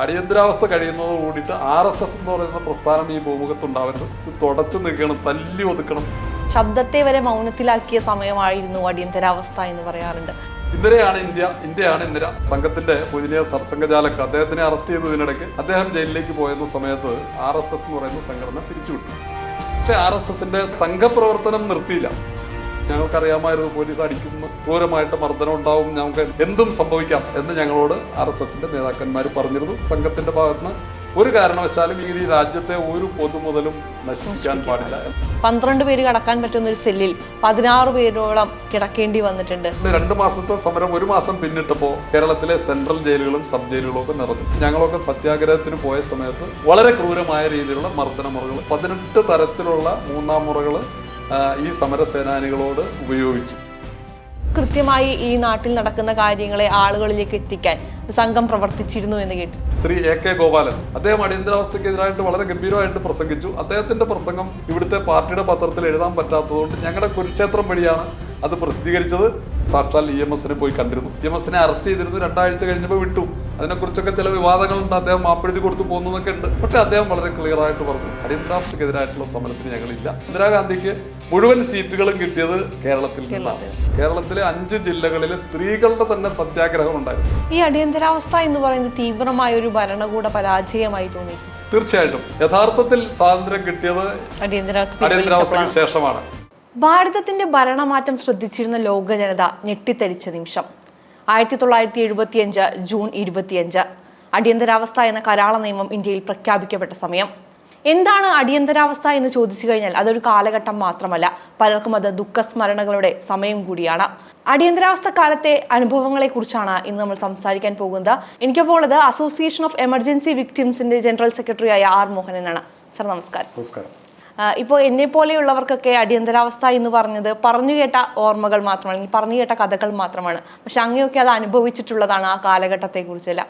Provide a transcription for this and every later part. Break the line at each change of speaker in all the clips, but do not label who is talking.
അടിയന്തരാവസ്ഥ കഴിയുന്നത് കൂടിയിട്ട് ആർ എസ് എസ് എന്ന് പറയുന്ന പ്രസ്ഥാനം ഈ ഭൂമുഖത്തുണ്ടാവരുത്. തുടച്ചു നിൽക്കണം തല്ലി ഒതുക്കണം.
ശബ്ദത്തെ വരെ മൗനത്തിലാക്കിയ സമയമായിരുന്നു അടിയന്തരാവസ്ഥ എന്ന് പറയാറുണ്ട്.
ഇന്ദിരയാണ് ഇന്ത്യ ഇന്ത്യയാണ് ഇന്ദിര സംഘത്തിന്റെ പൂജനീയ സർസംഘചാലക് അദ്ദേഹത്തിനെ അറസ്റ്റ് ചെയ്തതിനിടയ്ക്ക് അദ്ദേഹം ജയിലിലേക്ക് പോയെന്ന സമയത്ത് ആർ എസ് എസ് എന്ന് പറയുന്ന സംഘടന പിരിച്ചുവിട്ടു. പക്ഷെ ആർ എസ് എസിന്റെ സംഘപ്രവർത്തനം നിർത്തിയില്ല. ഞങ്ങൾക്കറിയാമായിരുന്നു പോലീസ് അടിക്കുന്നു. ക്രൂരമായിട്ട് മർദ്ദനം ഉണ്ടാവും. ഞങ്ങൾക്ക് എന്തും സംഭവിക്കാം എന്ന് ഞങ്ങളോട് ആർ എസ് എസിന്റെ നേതാക്കന്മാർ പറഞ്ഞിരുന്നു. സംഘത്തിന്റെ ഭാഗത്തുനിന്ന് ഒരു കാരണവശാലും ഈ രാജ്യത്തെ ഒരു പൊതുമുതലും നശിപ്പിക്കാൻ പാടില്ല.
പന്ത്രണ്ട് പേര് കടക്കാൻ പറ്റുന്ന ഒരു സെല്ലിൽ പതിനാറ് പേരോളം കിടക്കേണ്ടി വന്നിട്ടുണ്ട്.
രണ്ട് മാസത്തെ സമരം ഒരു മാസം പിന്നിട്ടപ്പോൾ കേരളത്തിലെ സെൻട്രൽ ജയിലുകളും സബ് ജയിലുകളും ഒക്കെ നിറഞ്ഞു. ഞങ്ങളൊക്കെ സത്യാഗ്രഹത്തിന് പോയ സമയത്ത് വളരെ ക്രൂരമായ രീതിയിലുള്ള മർദ്ദന മുറകൾ പതിനെട്ട് തരത്തിലുള്ള മൂന്നാം മുറകൾ ഈ സമരസേനാനികളോട് ഉപയോഗിച്ചു.
കൃത്യമായി ഈ നാട്ടിൽ നടക്കുന്ന കാര്യങ്ങളെ ആളുകളിലേക്ക് എത്തിക്കാൻ സംഘം പ്രവർത്തിച്ചിരുന്നു എന്ന് കേട്ടു.
ശ്രീ എ കെ ഗോപാലൻ അദ്ദേഹം അടിയന്തരാവസ്ഥക്കെതിരായിട്ട് വളരെ ഗംഭീരമായിട്ട് പ്രസംഗിച്ചു. അദ്ദേഹത്തിന്റെ പ്രസംഗം ഇവിടുത്തെ പാർട്ടിയുടെ പത്രത്തിൽ എഴുതാൻ പറ്റാത്തതുകൊണ്ട് ഞങ്ങളുടെ കുരുക്ഷേത്രം വഴിയാണ് അത് പ്രസിദ്ധീകരിച്ചത് സാക്ഷാൽ ഇ എം എസിനെ പോയി കണ്ടിരുന്നു. ഇ എം എസിനെ അറസ്റ്റ് ചെയ്തിരുന്നു രണ്ടാഴ്ച കഴിഞ്ഞപ്പോൾ വിട്ടു. അതിനെക്കുറിച്ചൊക്കെ ചില വിവാദങ്ങളുണ്ട് അദ്ദേഹം മാപ്പെഴുതി കൊടുത്തു പോകുന്നു എന്നൊക്കെ ഉണ്ട്. പക്ഷേ അദ്ദേഹം വളരെ ക്ലിയർ ആയിട്ട് പറഞ്ഞു അടിയന്തരാവസ്ഥക്കെതിരായിട്ടുള്ള സമരത്തിന് ഞങ്ങളില്ല. ഇന്ദിരാഗാന്ധിക്ക് മുഴുവൻ സീറ്റുകളും കിട്ടിയത് കേരളത്തിൽ നിന്നാണ്. കേരളത്തിലെ അഞ്ച് ജില്ലകളിൽ സ്ത്രീകളുടെ തന്നെ സത്യാഗ്രഹം ഉണ്ടായിരുന്നു.
ഈ അടിയന്തരാവസ്ഥ എന്ന് പറയുന്നത് തീവ്രമായ ഒരു ഭരണകൂട പരാജയമായി തോന്നി.
തീർച്ചയായിട്ടും. യഥാർത്ഥത്തിൽ സ്വാതന്ത്ര്യം കിട്ടിയത്. അടിയന്തരാവസ്ഥയ്ക്ക് ശേഷമാണ്.
ഭാരതത്തിന്റെ ഭരണമാറ്റം ശ്രദ്ധിച്ചിരുന്ന ലോക ജനത ഞെട്ടിത്തരിച്ച നിമിഷം. ആയിരത്തി തൊള്ളായിരത്തി എഴുപത്തിയഞ്ച് ജൂൺ ഇരുപത്തിയഞ്ച്. അടിയന്തരാവസ്ഥ എന്ന കരാള നിയമം ഇന്ത്യയിൽ പ്രഖ്യാപിക്കപ്പെട്ട സമയം. എന്താണ് അടിയന്തരാവസ്ഥ എന്ന് ചോദിച്ചു കഴിഞ്ഞാൽ അതൊരു കാലഘട്ടം മാത്രമല്ല പലർക്കും അത് ദുഃഖസ്മരണകളുടെ സമയം കൂടിയാണ്. അടിയന്തരാവസ്ഥ കാലത്തെ അനുഭവങ്ങളെ കുറിച്ചാണ് ഇന്ന് നമ്മൾ സംസാരിക്കാൻ പോകുന്നത്. എനിക്കപ്പോൾ ഉള്ളത് അസോസിയേഷൻ ഓഫ് എമർജൻസി വിക്ടിംസിന്റെ ജനറൽ സെക്രട്ടറിയായ ആർ മോഹനനാണ്. സർ നമസ്കാരം.
നമസ്കാരം.
ഇപ്പോൾ എന്നെ പോലെയുള്ളവർക്കൊക്കെ അടിയന്തരാവസ്ഥ എന്ന് പറഞ്ഞത് പറഞ്ഞു കേട്ട ഓർമ്മകൾ മാത്രമാണ് അല്ലെങ്കിൽ പറഞ്ഞു കേട്ട കഥകൾ മാത്രമാണ്. പക്ഷെ അങ്ങനെയൊക്കെ അത് അനുഭവിച്ചിട്ടുള്ളതാണ് ആ കാലഘട്ടത്തെ കുറിച്ചെല്ലാം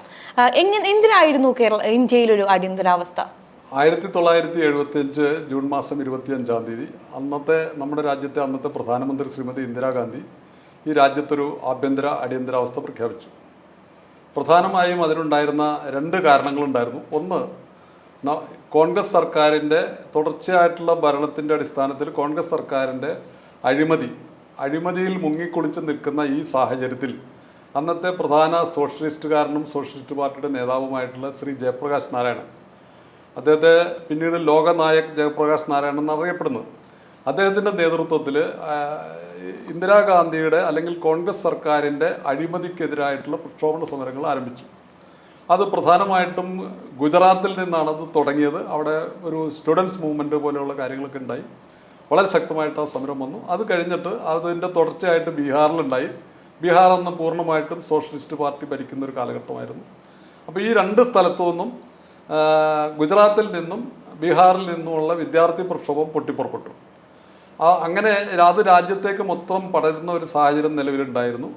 എങ്ങനെ എന്തിനായിരുന്നു കേരള ഇന്ത്യയിലൊരു അടിയന്തരാവസ്ഥ?
ആയിരത്തി തൊള്ളായിരത്തി എഴുപത്തി അഞ്ച് ജൂൺ മാസം ഇരുപത്തി അഞ്ചാം തീയതി അന്നത്തെ നമ്മുടെ രാജ്യത്തെ അന്നത്തെ പ്രധാനമന്ത്രി ശ്രീമതി ഇന്ദിരാഗാന്ധി ഈ രാജ്യത്തൊരു ആഭ്യന്തര അടിയന്തരാവസ്ഥ പ്രഖ്യാപിച്ചു. പ്രധാനമായും അതിനുണ്ടായിരുന്ന രണ്ട് കാരണങ്ങളുണ്ടായിരുന്നു. ഒന്ന് കോൺഗ്രസ് സർക്കാരിന്റെ തുടർച്ചയായിട്ടുള്ള ഭരണത്തിന്റെ അടിസ്ഥാനത്തിൽ കോൺഗ്രസ് സർക്കാരിന്റെ അഴിമതി അഴിമതിയിൽ മുങ്ങിക്കുളിച്ച് നിൽക്കുന്ന ഈ സാഹചര്യത്തിൽ അന്നത്തെ പ്രധാന സോഷ്യലിസ്റ്റുകാരനും സോഷ്യലിസ്റ്റ് പാർട്ടിയുടെ നേതാവുമായിട്ടുള്ള ശ്രീ ജയപ്രകാശ് നാരായണൻ അദ്ദേഹത്തെ പിന്നീട് ലോകനായക് ജയപ്രകാശ് നാരായണൻ എന്നറിയപ്പെടുന്നത് അദ്ദേഹത്തിന്റെ നേതൃത്വത്തിൽ ഇന്ദിരാഗാന്ധിയുടെ അല്ലെങ്കിൽ കോൺഗ്രസ് സർക്കാരിന്റെ അഴിമതിക്കെതിരായിട്ടുള്ള പ്രക്ഷോഭണ സമരങ്ങൾ ആരംഭിച്ചു. അത് പ്രധാനമായിട്ടും ഗുജറാത്തിൽ നിന്നാണ് അത് തുടങ്ങിയത്. അവിടെ ഒരു സ്റ്റുഡൻസ് മൂവ്മെന്റ് പോലെയുള്ള കാര്യങ്ങളൊക്കെ ഉണ്ടായി. വളരെ ശക്തമായിട്ട് ആ സമരം വന്നു. അത് കഴിഞ്ഞിട്ട് അതിന്റെ തുടർച്ചയായിട്ട് ബീഹാറിലുണ്ടായി. ബീഹാർ അന്ന് പൂർണമായിട്ടും സോഷ്യലിസ്റ്റ് പാർട്ടി ഭരിക്കുന്ന ഒരു കാലഘട്ടമായിരുന്നു. അപ്പോൾ ഈ രണ്ട് സ്ഥലത്തു നിന്നും ഗുജറാത്തിൽ നിന്നും ബീഹാറിൽ നിന്നുമുള്ള വിദ്യാർത്ഥി പ്രക്ഷോഭം പൊട്ടിപ്പുറപ്പെട്ടു. അങ്ങനെ അത് രാജ്യത്തേക്ക് മൊത്തം പടരുന്ന ഒരു സാഹചര്യം നിലവിലുണ്ടായിരുന്നു.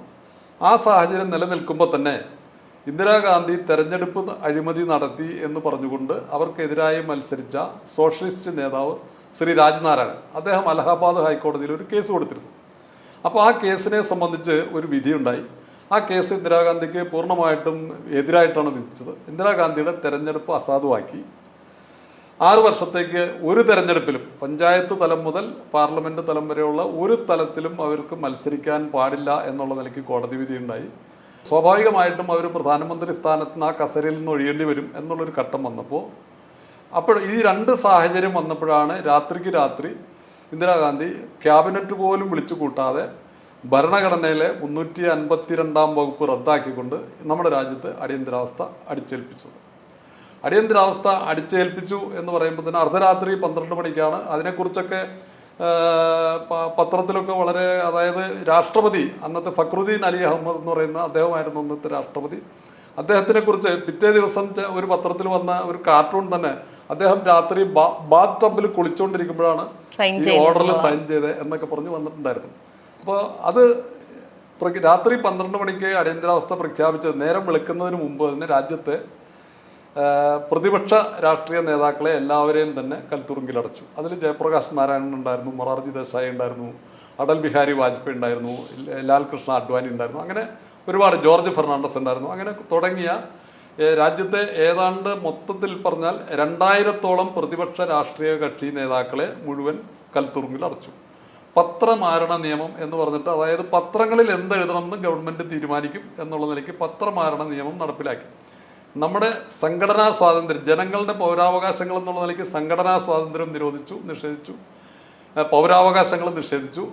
ആ സാഹചര്യം നിലനിൽക്കുമ്പോൾ തന്നെ ഇന്ദിരാഗാന്ധി തെരഞ്ഞെടുപ്പ് അഴിമതി നടത്തി എന്ന് പറഞ്ഞുകൊണ്ട് അവർക്കെതിരായി മത്സരിച്ച സോഷ്യലിസ്റ്റ് നേതാവ് ശ്രീ രാജ്നാരായണൻ അദ്ദേഹം അലഹാബാദ് ഹൈക്കോടതിയിൽ ഒരു കേസ് കൊടുത്തിരുന്നു. അപ്പോൾ ആ കേസിനെ സംബന്ധിച്ച് ഒരു വിധിയുണ്ടായി. ആ കേസ് ഇന്ദിരാഗാന്ധിക്ക് പൂർണമായിട്ടും എതിരായിട്ടാണ് വിധിച്ചത്. ഇന്ദിരാഗാന്ധിയുടെ തെരഞ്ഞെടുപ്പ് അസാധുവാക്കി. ആറു വർഷത്തേക്ക് ഒരു തെരഞ്ഞെടുപ്പിലും പഞ്ചായത്ത് തലം മുതൽ പാർലമെന്റ് തലം വരെയുള്ള ഒരു തലത്തിലും അവർക്ക് മത്സരിക്കാൻ പാടില്ല എന്നുള്ള നിലയ്ക്ക് കോടതി വിധിയുണ്ടായി. സ്വാഭാവികമായിട്ടും അവർ പ്രധാനമന്ത്രി സ്ഥാനത്ത് നിന്ന് ആ കസരയിൽ നിന്ന് ഒഴിയേണ്ടി വരും എന്നുള്ളൊരു ഘട്ടം വന്നപ്പോൾ അപ്പോൾ ഈ രണ്ട് സാഹചര്യം വന്നപ്പോഴാണ് രാത്രിക്ക് രാത്രി ഇന്ദിരാഗാന്ധി ക്യാബിനറ്റ് പോലും വിളിച്ചു കൂട്ടാതെ ഭരണഘടനയിലെ മുന്നൂറ്റി അൻപത്തി രണ്ടാം വകുപ്പ് റദ്ദാക്കിക്കൊണ്ട് നമ്മുടെ രാജ്യത്ത് അടിയന്തരാവസ്ഥ അടിച്ചേൽപ്പിച്ചത്. അടിയന്തരാവസ്ഥ അടിച്ചേൽപ്പിച്ചു എന്ന് പറയുമ്പോൾ തന്നെ അർദ്ധരാത്രി പന്ത്രണ്ട് മണിക്കാണ് അതിനെക്കുറിച്ചൊക്കെ പത്രത്തിലൊക്കെ വളരെ അതായത് രാഷ്ട്രപതി അന്നത്തെ ഫക്രുദ്ദീൻ അലി അഹമ്മദ് എന്ന് പറയുന്ന അദ്ദേഹമായിരുന്നു അന്നത്തെ രാഷ്ട്രപതി. അദ്ദേഹത്തിനെ കുറിച്ച് പിറ്റേ ദിവസം ഒരു പത്രത്തിൽ വന്ന ഒരു കാർട്ടൂൺ തന്നെ അദ്ദേഹം രാത്രി ബാത്ത് ടബിൽ കുളിച്ചുകൊണ്ടിരിക്കുമ്പോഴാണ് ഈ ഓർഡറിൽ സൈൻ ചെയ്ത് എന്നൊക്കെ പറഞ്ഞ് വന്നിട്ടുണ്ടായിരുന്നു. അപ്പോൾ അത് രാത്രി പന്ത്രണ്ട് മണിക്ക് അടിയന്തരാവസ്ഥ പ്രഖ്യാപിച്ചത് നേരം വെളുക്കുന്നതിന് മുമ്പ് തന്നെ രാജ്യത്തെ പ്രതിപക്ഷ രാഷ്ട്രീയ നേതാക്കളെ എല്ലാവരെയും തന്നെ കൽത്തുറുങ്കിലടച്ചു. അതിൽ ജയപ്രകാശ് നാരായണൻ ഉണ്ടായിരുന്നു മൊറാർജി ദേശായി ഉണ്ടായിരുന്നു അടൽ ബിഹാരി വാജ്പേയി ഉണ്ടായിരുന്നു ലാൽകൃഷ്ണ ലാൽ കൃഷ്ണ അഡ്വാനി ഉണ്ടായിരുന്നു. അങ്ങനെ ഒരുപാട് ജോർജ് ഫെർണാണ്ടസ് ഉണ്ടായിരുന്നു. അങ്ങനെ തുടങ്ങിയ രാജ്യത്തെ ഏതാണ്ട് മൊത്തത്തിൽ പറഞ്ഞാൽ രണ്ടായിരത്തോളം പ്രതിപക്ഷ രാഷ്ട്രീയ കക്ഷി നേതാക്കളെ മുഴുവൻ കൽത്തുറുങ്കിൽ അടച്ചു പത്രമാരണ നിയമം എന്ന് പറഞ്ഞിട്ട് അതായത് പത്രങ്ങളിൽ എന്തെഴുതണമെന്ന് ഗവൺമെന്റ് തീരുമാനിക്കും എന്നുള്ള നിലയ്ക്ക് പത്രമാരണ നിയമം നടപ്പിലാക്കി. നമ്മുടെ സംഘടനാ സ്വാതന്ത്ര്യം ജനങ്ങളുടെ പൗരാവകാശങ്ങൾ എന്നുള്ള നിലയ്ക്ക് സംഘടനാ സ്വാതന്ത്ര്യം നിരോധിച്ചു നിഷേധിച്ചു പൗരാവകാശങ്ങൾ നിഷേധിച്ചു.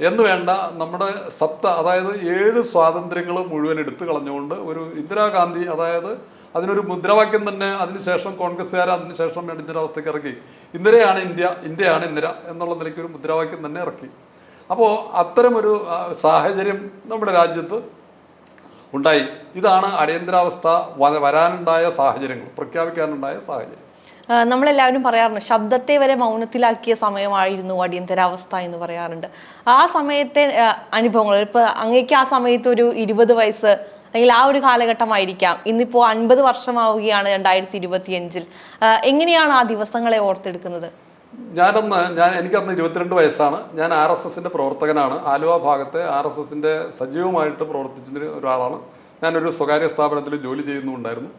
എന്ന് വേണ്ട നമ്മുടെ സപ്ത അതായത് ഏഴ് സ്വാതന്ത്ര്യങ്ങൾ മുഴുവൻ എടുത്തു കളഞ്ഞുകൊണ്ട് ഒരു ഇന്ദിരാഗാന്ധി അതായത് അതിനൊരു മുദ്രാവാക്യം തന്നെ അതിനുശേഷം കോൺഗ്രസ്സുകാർ അതിനുശേഷം ഇടിഞ്ഞൊരവസ്ഥയ്ക്ക് ഇറക്കി. ഇന്ദിരയാണ് ഇന്ത്യ ഇന്ത്യയാണ് ഇന്ദിര എന്നുള്ള നിലയ്ക്ക് ഒരു മുദ്രാവാക്യം തന്നെ ഇറക്കി. അപ്പോൾ അത്തരമൊരു സാഹചര്യം നമ്മുടെ രാജ്യത്ത് ഉണ്ടായി. ഇതാണ് അടിയന്തരാവസ്ഥ വരാനുണ്ടായ സാഹചര്യങ്ങൾ പ്രഖ്യാപിക്കാനുണ്ടായ സാഹചര്യം.
നമ്മളെല്ലാവരും പറയാറുണ്ട് ശബ്ദത്തെ വരെ മൗനത്തിലാക്കിയ സമയമായിരുന്നു അടിയന്തരാവസ്ഥ എന്ന് പറയാറുണ്ട്. ആ സമയത്തെ അനുഭവങ്ങൾ ഇപ്പൊ അങ്ങേക്ക് ആ സമയത്ത് ഒരു ഇരുപത് വയസ്സ് അല്ലെങ്കിൽ ആ ഒരു കാലഘട്ടമായിരിക്കാം. ഇന്നിപ്പോ അൻപത് വർഷമാവുകയാണ് രണ്ടായിരത്തി ഇരുപത്തിയഞ്ചിൽ. എങ്ങനെയാണ് ആ ദിവസങ്ങളെ ഓർത്തെടുക്കുന്നത്?
ഞാനന്ന് ഞാൻ എനിക്കന്ന് ഇരുപത്തിരണ്ട് വയസ്സാണ്. ഞാൻ ആർ എസ് എസിന്റെ പ്രവർത്തകനാണ്. ആലുവ ഭാഗത്തെ ആർ എസ് എസിന്റെ സജീവമായിട്ട് പ്രവർത്തിച്ചിരുന്ന ഒരാളാണ്. ഞാനൊരു സ്വകാര്യ സ്ഥാപനത്തിൽ ജോലി ചെയ്യുന്നുണ്ടായിരുന്നു.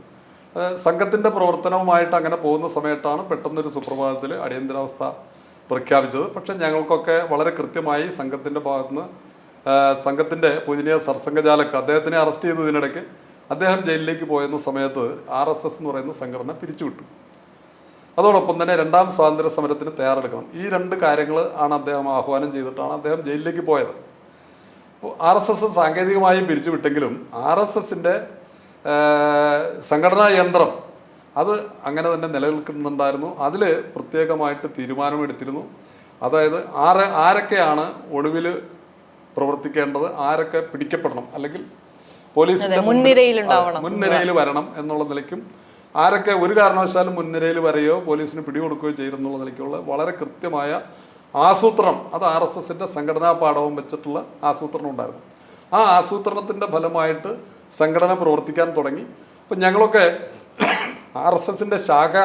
സംഘത്തിന്റെ പ്രവർത്തനവുമായിട്ട് അങ്ങനെ പോകുന്ന സമയത്താണ് പെട്ടെന്നൊരു സുപ്രഭാതത്തിൽ അടിയന്തരാവസ്ഥ പ്രഖ്യാപിച്ചത്. പക്ഷെ ഞങ്ങൾക്കൊക്കെ വളരെ കൃത്യമായി സംഘത്തിന്റെ ഭാഗത്തുനിന്ന് സംഘത്തിന്റെ പൂജനീയ സർസംഘചാലക്ക് അദ്ദേഹത്തിനെ അറസ്റ്റ് ചെയ്തതിനിടയ്ക്ക് അദ്ദേഹം ജയിലിലേക്ക് പോയെന്ന സമയത്ത് ആർ എസ് എസ് എന്ന് പറയുന്ന സംഘടന പിരിച്ചുവിട്ടു. അതോടൊപ്പം തന്നെ രണ്ടാം സ്വാതന്ത്ര്യ സമരത്തിന് തയ്യാറെടുക്കണം. ഈ രണ്ട് കാര്യങ്ങൾ ആണ് അദ്ദേഹം ആഹ്വാനം ചെയ്തിട്ടാണ് അദ്ദേഹം ജയിലിലേക്ക് പോയത്. അപ്പോൾ ആർ എസ് എസ് സാങ്കേതികമായും പിരിച്ചുവിട്ടെങ്കിലും ആർ എസ് എസിന്റെ സംഘടനാ യന്ത്രം അത് അങ്ങനെ തന്നെ നിലനിൽക്കുന്നുണ്ടായിരുന്നു. അതിൽ പ്രത്യേകമായിട്ട് തീരുമാനമെടുത്തിരുന്നു. അതായത് ആരെ ആരൊക്കെയാണ് ഒടുവിൽ പ്രവർത്തിക്കേണ്ടത് ആരൊക്കെ പിടിക്കപ്പെടണം അല്ലെങ്കിൽ പോലീസിന്റെ മുൻനിരയിൽ വരണം എന്നുള്ള നിലയ്ക്കും ആരൊക്കെ ഒരു കാരണവശാലും മുൻനിരയിൽ വരികയോ പോലീസിന് പിടികൊടുക്കുകയോ ചെയ്യുന്നുള്ള നിലയ്ക്കുള്ള വളരെ കൃത്യമായ ആസൂത്രണം അത് ആർ എസ് എസിന്റെ സംഘടനാ പാഠവും വെച്ചിട്ടുള്ള ആസൂത്രണം ഉണ്ടായിരുന്നു. ആ ആസൂത്രണത്തിന്റെ ഫലമായിട്ട് സംഘടന പ്രവർത്തിക്കാൻ തുടങ്ങി. അപ്പം ഞങ്ങളൊക്കെ ആർ എസ് എസിന്റെ ശാഖ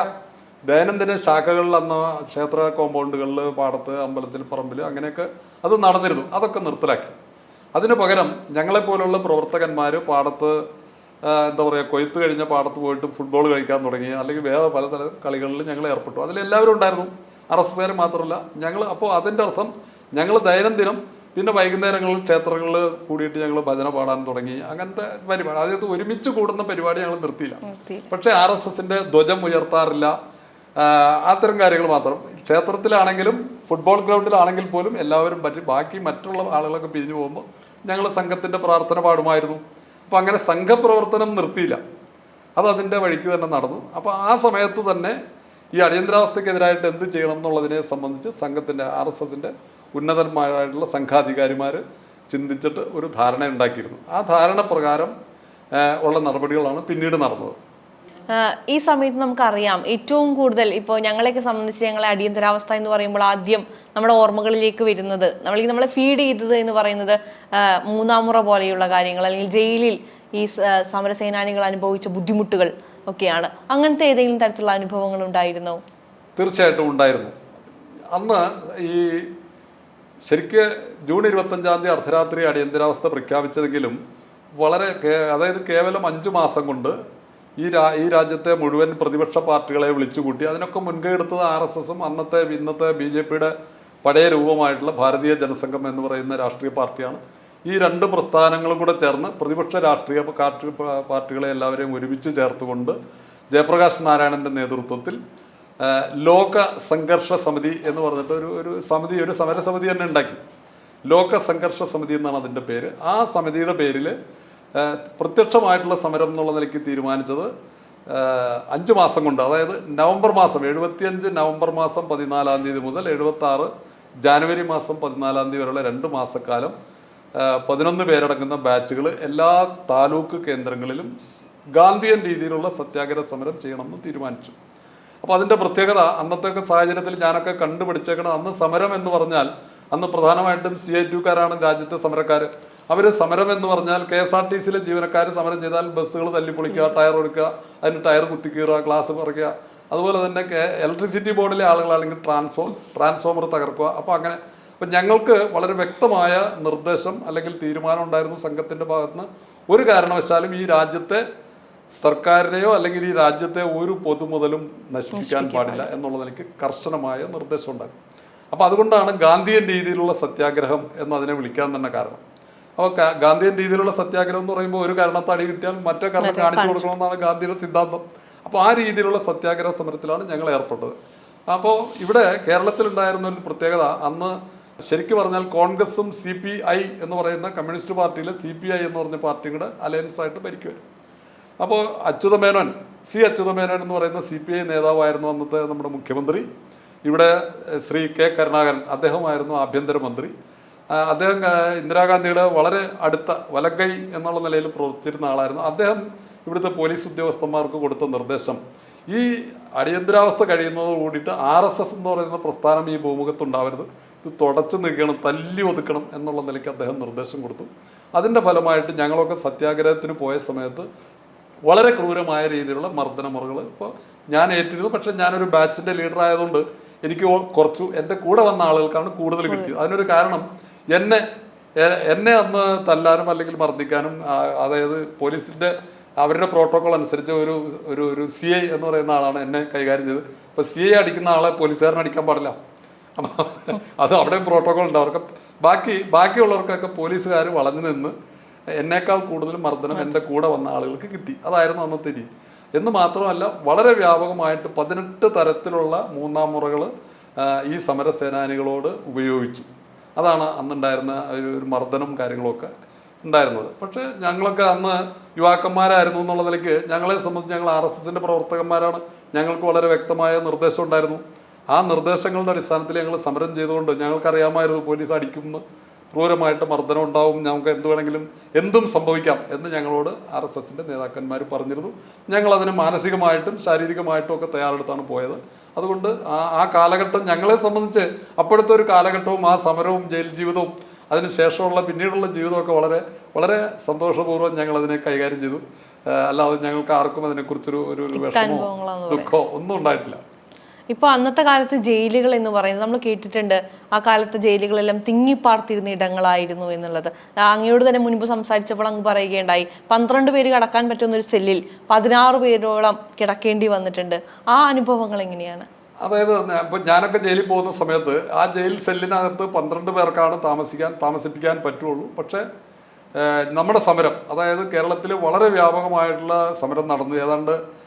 ദൈനംദിന ശാഖകളിൽ അന്ന് ക്ഷേത്ര കോമ്പൗണ്ടുകളിൽ പാടത്ത് അമ്പലത്തിൽ പറമ്പിൽ അങ്ങനെയൊക്കെ അത് നടന്നിരുന്നു. അതൊക്കെ നിർത്തലാക്കി. അതിന് പകരം ഞങ്ങളെപ്പോലുള്ള പ്രവർത്തകന്മാർ പാടത്ത് എന്താ പറയുക കൊയ്ത്ത് കഴിഞ്ഞ പാടത്ത് പോയിട്ട് ഫുട്ബോൾ കളിക്കാൻ തുടങ്ങി. അല്ലെങ്കിൽ വേറെ പലതരം കളികളിൽ ഞങ്ങൾ ഏർപ്പെട്ടു. അതിലെല്ലാവരും ഉണ്ടായിരുന്നു. അറസ്റ്റുകാർ മാത്രമല്ല ഞങ്ങൾ അപ്പോൾ അതിന്റെ അർത്ഥം ഞങ്ങൾ ദൈനംദിനം പിന്നെ വൈകുന്നേരങ്ങളിൽ ക്ഷേത്രങ്ങളിൽ കൂടിയിട്ട് ഞങ്ങൾ ഭജന പാടാൻ തുടങ്ങി. അങ്ങനത്തെ പരിപാടി അതായത് ഒരുമിച്ച് കൂടുന്ന പരിപാടി ഞങ്ങൾ നിർത്തിയില്ല. പക്ഷേ ആർ എസ് എസിന്റെ ധ്വജം ഉയർത്താറില്ല. അത്തരം കാര്യങ്ങൾ മാത്രം. ക്ഷേത്രത്തിലാണെങ്കിലും ഫുട്ബോൾ ഗ്രൗണ്ടിലാണെങ്കിൽ പോലും എല്ലാവരും പറ്റി ബാക്കി മറ്റുള്ള ആളുകളൊക്കെ പിരിഞ്ഞു പോകുമ്പോൾ ഞങ്ങൾ സംഘത്തിന്റെ പ്രാർത്ഥന പാടുമായിരുന്നു. അപ്പോൾ അങ്ങനെ സംഘപ്രവർത്തനം നിർത്തിയില്ല. അത് അതിന്റെ വഴിക്ക് തന്നെ നടന്നു. അപ്പോൾ ആ സമയത്ത് തന്നെ ഈ അടിയന്തരാവസ്ഥക്കെതിരായിട്ട് എന്ത് ചെയ്യണം എന്നുള്ളതിനെ സംബന്ധിച്ച് സംഘത്തിന്റെ ആർ എസ് എസിന്റെ ഉന്നതന്മാരായിട്ടുള്ള സംഘാധികാരിമാർ ചിന്തിച്ചിട്ട് ഒരു ധാരണ ഉണ്ടാക്കിയിരുന്നു. ആ ധാരണ പ്രകാരം ഉള്ള നടപടികളാണ് പിന്നീട് നടന്നത്.
ഈ സമയത്ത് നമുക്കറിയാം ഏറ്റവും കൂടുതൽ ഇപ്പോൾ ഞങ്ങളെയൊക്കെ സംബന്ധിച്ച് ഞങ്ങളെ അടിയന്തരാവസ്ഥ എന്ന് പറയുമ്പോൾ ആദ്യം നമ്മുടെ ഓർമ്മകളിലേക്ക് വരുന്നത് നമ്മൾ ഈ നമ്മളെ ഫീഡ് ചെയ്തത് എന്ന് പറയുന്നത് മൂന്നാമുറ പോലെയുള്ള കാര്യങ്ങൾ അല്ലെങ്കിൽ ജയിലിൽ ഈ സമരസേനാനികൾ അനുഭവിച്ച ബുദ്ധിമുട്ടുകൾ ഒക്കെയാണ്. അങ്ങനത്തെ ഏതെങ്കിലും തരത്തിലുള്ള അനുഭവങ്ങൾ ഉണ്ടായിരുന്നോ?
തീർച്ചയായിട്ടും ഉണ്ടായിരുന്നു. അന്ന് ഈ ശരിക്ക് ജൂൺ ഇരുപത്തഞ്ചാം തീയതി അർദ്ധരാത്രി അടിയന്തരാവസ്ഥ പ്രഖ്യാപിച്ചതെങ്കിലും വളരെ അതായത് കേവലം അഞ്ച് മാസം കൊണ്ട് ഈ രാ ഈ രാജ്യത്തെ മുഴുവൻ പ്രതിപക്ഷ പാർട്ടികളെ വിളിച്ചുകൂട്ടി അതിനൊക്കെ മുൻകൈ എടുത്തത് ആർ എസ് എസും അന്നത്തെ ഇന്നത്തെ ബി ജെ പിയുടെ പഴയ രൂപമായിട്ടുള്ള ഭാരതീയ ജനസംഘം എന്ന് പറയുന്ന രാഷ്ട്രീയ പാർട്ടിയാണ്. ഈ രണ്ട് പ്രസ്ഥാനങ്ങളും കൂടെ ചേർന്ന് പ്രതിപക്ഷ രാഷ്ട്രീയ പാർട്ടികളെ എല്ലാവരെയും ഒരുമിച്ച് ചേർത്തുകൊണ്ട് ജയപ്രകാശ് നാരായണന്റെ നേതൃത്വത്തിൽ ലോക സംഘർഷ സമിതി എന്ന് പറഞ്ഞിട്ട് ഒരു ഒരു സമിതി ഒരു സമരസമിതി തന്നെ ഉണ്ടാക്കി. ലോക സംഘർഷ സമിതി എന്നാണ് അതിന്റെ പേര്. ആ സമിതിയുടെ പേരിൽ പ്രത്യക്ഷമായിട്ടുള്ള സമരം എന്നുള്ള നിലയ്ക്ക് തീരുമാനിച്ചത് അഞ്ച് മാസം കൊണ്ട്. അതായത് നവംബർ മാസം എഴുപത്തിയഞ്ച് നവംബർ മാസം പതിനാലാം തീയതി മുതൽ എഴുപത്തി ആറ് ജാനുവരി മാസം പതിനാലാം തീയതി വരെയുള്ള രണ്ട് മാസക്കാലം പതിനൊന്ന് പേരടങ്ങുന്ന ബാച്ചുകൾ എല്ലാ താലൂക്ക് കേന്ദ്രങ്ങളിലും ഗാന്ധിയൻ രീതിയിലുള്ള സത്യാഗ്രഹ സമരം ചെയ്യണമെന്ന് തീരുമാനിച്ചു. അപ്പോൾ അതിന്റെ പ്രത്യേകത അന്നത്തെ സാഹചര്യത്തിൽ ഞാനൊക്കെ കണ്ടുപിടിച്ചേക്കണം അന്ന് സമരം എന്ന് പറഞ്ഞാൽ അന്ന് പ്രധാനമായിട്ടും സി ഐ ടുക്കാരാണ് രാജ്യത്തെ സമരക്കാർ അവർ സമരം എന്ന് പറഞ്ഞാൽ കെ എസ് ആർ ടി സിയിലെ ജീവനക്കാർ സമരം ചെയ്താൽ ബസ്സുകൾ തല്ലിപ്പൊളിക്കുക ടയർ എടുക്കുക അതിന് ടയർ കുത്തിക്കീറുക ഗ്ലാസ് പറിക്കുക. അതുപോലെ തന്നെ ഇലക്ട്രിസിറ്റി ബോർഡിലെ ആളുകളാണെങ്കിൽ ട്രാൻസ്ഫോം ട്രാൻസ്ഫോമർ തകർക്കുക. അപ്പോൾ അങ്ങനെ അപ്പം ഞങ്ങൾക്ക് വളരെ വ്യക്തമായ നിർദ്ദേശം അല്ലെങ്കിൽ തീരുമാനം ഉണ്ടായിരുന്നു സംഘത്തിന്റെ ഭാഗത്തുനിന്ന്. ഒരു കാരണവശാലും ഈ രാജ്യത്തെ സർക്കാരിനെയോ അല്ലെങ്കിൽ ഈ രാജ്യത്തെ ഒരു പൊതുമുതലും നശിപ്പിക്കാൻ പാടില്ല എന്നുള്ള നിലയ്ക്ക് കർശനമായ നിർദ്ദേശം ഉണ്ടായി അപ്പോൾ അതുകൊണ്ടാണ് ഗാന്ധിയൻ രീതിയിലുള്ള സത്യാഗ്രഹം എന്നതിനെ വിളിക്കാൻ തന്നെ കാരണം. അപ്പോൾ ഗാന്ധിയൻ രീതിയിലുള്ള സത്യാഗ്രഹം എന്ന് പറയുമ്പോൾ ഒരു കാരണത്തടി കിട്ടിയാൽ മറ്റേ കാരണം കാണിച്ചു കൊടുക്കണമെന്നാണ് ഗാന്ധിയുടെ സിദ്ധാന്തം. അപ്പോൾ ആ രീതിയിലുള്ള സത്യാഗ്രഹ സമരത്തിലാണ് ഞങ്ങൾ ഏർപ്പെട്ടത്. അപ്പോൾ ഇവിടെ കേരളത്തിലുണ്ടായിരുന്ന ഒരു പ്രത്യേകത അന്ന് ശരിക്കും പറഞ്ഞാൽ കോൺഗ്രസും സി പി ഐ എന്ന് പറയുന്ന കമ്മ്യൂണിസ്റ്റ് പാർട്ടിയിലെ സി പി ഐ എന്ന് പറഞ്ഞ പാർട്ടിയും കൂടെ അലയൻസ് ആയിട്ട് ഭരിക്കുമായിരുന്നു അപ്പോൾ അച്യുതമേനോൻ സി അച്യുതമേനോൻ എന്ന് പറയുന്ന സി പി ഐ നേതാവായിരുന്നു അന്നത്തെ നമ്മുടെ മുഖ്യമന്ത്രി. ഇവിടെ ശ്രീ കെ കരുണാകരൻ അദ്ദേഹമായിരുന്നു ആഭ്യന്തരമന്ത്രി. അദ്ദേഹം ഇന്ദിരാഗാന്ധിയുടെ വളരെ അടുത്ത വലങ്കൈ എന്നുള്ള നിലയിൽ പ്രവർത്തിച്ചിരുന്ന ആളായിരുന്നു. അദ്ദേഹം ഇവിടുത്തെ പോലീസ് ഉദ്യോഗസ്ഥന്മാർക്ക് കൊടുത്ത നിർദ്ദേശം ഈ അടിയന്തരാവസ്ഥ കഴിയുന്നത് കൂടിയിട്ട് ആർ എസ് എസ് എന്ന് പറയുന്ന പ്രസ്ഥാനം ഈ ഭൂമുഖത്തുണ്ടാവരുത്. ഇത് തുടച്ചു നീക്കണം തല്ലി ഒതുക്കണം എന്നുള്ള നിലയ്ക്ക് അദ്ദേഹം നിർദ്ദേശം കൊടുത്തു. അതിന്റെ ഫലമായിട്ട് ഞങ്ങളൊക്കെ സത്യാഗ്രഹത്തിന് പോയ സമയത്ത് വളരെ ക്രൂരമായ രീതിയിലുള്ള മർദ്ദനമുറകൾ ഇപ്പോൾ ഞാൻ ഏറ്റിരുന്നു പക്ഷേ ഞാനൊരു ബാച്ചിന്റെ ലീഡർ ആയതുകൊണ്ട് എനിക്ക് കുറച്ചു എന്റെ കൂടെ വന്ന ആളുകൾക്കാണ് കൂടുതൽ കിട്ടിയത്. അതിനൊരു കാരണം എന്നെ എന്നെ അന്ന് തല്ലാനും അല്ലെങ്കിൽ മർദ്ദിക്കാനും അതായത് പോലീസിന്റെ അവരുടെ പ്രോട്ടോകോൾ അനുസരിച്ച് ഒരു ഒരു ഒരു സി ഐ എന്ന് പറയുന്ന ആളാണ് എന്നെ കൈകാര്യം ചെയ്തത്. അപ്പോൾ സി ഐ അടിക്കുന്ന ആളെ പോലീസുകാരൻ അടിക്കാൻ പാടില്ല. അപ്പോൾ അത് അവിടെ പ്രോട്ടോകോൾ ഉണ്ട്. അവർക്ക് ബാക്കി ബാക്കിയുള്ളവർക്കൊക്കെ പോലീസുകാർ വളഞ്ഞു നിന്ന് എന്നേക്കാൾ കൂടുതൽ മർദ്ദനം എന്റെ കൂടെ വന്ന ആളുകൾക്ക് കിട്ടി. അതായിരുന്നു അന്നത്തെ രീതി. എന്ന് മാത്രമല്ല വളരെ വ്യാപകമായിട്ട് പതിനെട്ട് തരത്തിലുള്ള മൂന്നാം മുറകൾ ഈ സമരസേനാനികളോട് ഉപയോഗിച്ചു. അതാണ് അന്നുണ്ടായിരുന്ന ഒരു ഒരു മർദ്ദനം കാര്യങ്ങളൊക്കെ ഉണ്ടായിരുന്നത്. പക്ഷേ ഞങ്ങളൊക്കെ അന്ന് യുവാക്കന്മാരായിരുന്നു എന്നുള്ള നിലയ്ക്ക് ഞങ്ങളെ സംബന്ധിച്ച് ഞങ്ങൾ ആർ എസ് എസിന്റെ പ്രവർത്തകന്മാരാണ്. ഞങ്ങൾക്ക് വളരെ വ്യക്തമായ നിർദ്ദേശം ഉണ്ടായിരുന്നു. ആ നിർദ്ദേശങ്ങളുടെ അടിസ്ഥാനത്തിൽ ഞങ്ങൾ സമരം ചെയ്തുകൊണ്ട് ഞങ്ങൾക്കറിയാമായിരുന്നു പോലീസ് അടിക്കുമെന്ന് ക്രൂരമായിട്ട് മർദ്ദനം ഉണ്ടാവും. ഞങ്ങൾക്ക് എന്ത് വേണമെങ്കിലും എന്തും സംഭവിക്കാം എന്ന് ഞങ്ങളോട് ആർ എസ് എസിന്റെ നേതാക്കന്മാർ പറഞ്ഞിരുന്നു. ഞങ്ങളതിന് മാനസികമായിട്ടും ശാരീരികമായിട്ടും ഒക്കെ തയ്യാറെടുത്താണ് പോയത്. അതുകൊണ്ട് ആ ആ കാലഘട്ടം ഞങ്ങളെ സംബന്ധിച്ച് അപ്പോഴത്തെ ഒരു കാലഘട്ടവും ആ സമരവും ജയിൽ ജീവിതവും അതിനുശേഷമുള്ള പിന്നീടുള്ള ജീവിതമൊക്കെ വളരെ വളരെ സന്തോഷപൂർവം ഞങ്ങൾ അതിനെ കൈകാര്യം ചെയ്തു. അല്ലാതെ ഞങ്ങൾക്ക് ആർക്കും അതിനെക്കുറിച്ചൊരു ഒരു ഒരു വിഷമോ ദുഃഖമോ ഒന്നും ഉണ്ടായിട്ടില്ല.
ഇപ്പോൾ അന്നത്തെ കാലത്ത് ജയിലുകൾ എന്ന് പറയുന്നത് നമ്മൾ കേട്ടിട്ടുണ്ട്. ആ കാലത്ത് ജയിലുകളെല്ലാം തിങ്ങിപ്പാർത്തിരുന്ന ഇടങ്ങളായിരുന്നു എന്നുള്ളത്. അങ്ങയോട് തന്നെ മുൻപ് സംസാരിച്ചപ്പോൾ അങ്ങ് പറയുകയുണ്ടായി പന്ത്രണ്ട് പേര് കിടക്കാൻ പറ്റുന്ന ഒരു സെല്ലിൽ പതിനാറ് പേരോളം കിടക്കേണ്ടി വന്നിട്ടുണ്ട്. ആ അനുഭവങ്ങൾ എങ്ങനെയാണ്?
അതായത് ഇപ്പം ഞാനൊക്കെ ജയിലിൽ പോകുന്ന സമയത്ത് ആ ജയിൽ സെല്ലിനകത്ത് പന്ത്രണ്ട് പേർക്കാണ് താമസിക്കാൻ താമസിപ്പിക്കാൻ പറ്റുള്ളൂ. പക്ഷേ നമ്മുടെ സമരം അതായത് കേരളത്തിൽ വളരെ വ്യാപകമായിട്ടുള്ള സമരം നടന്നു. ഏതാണ്ട്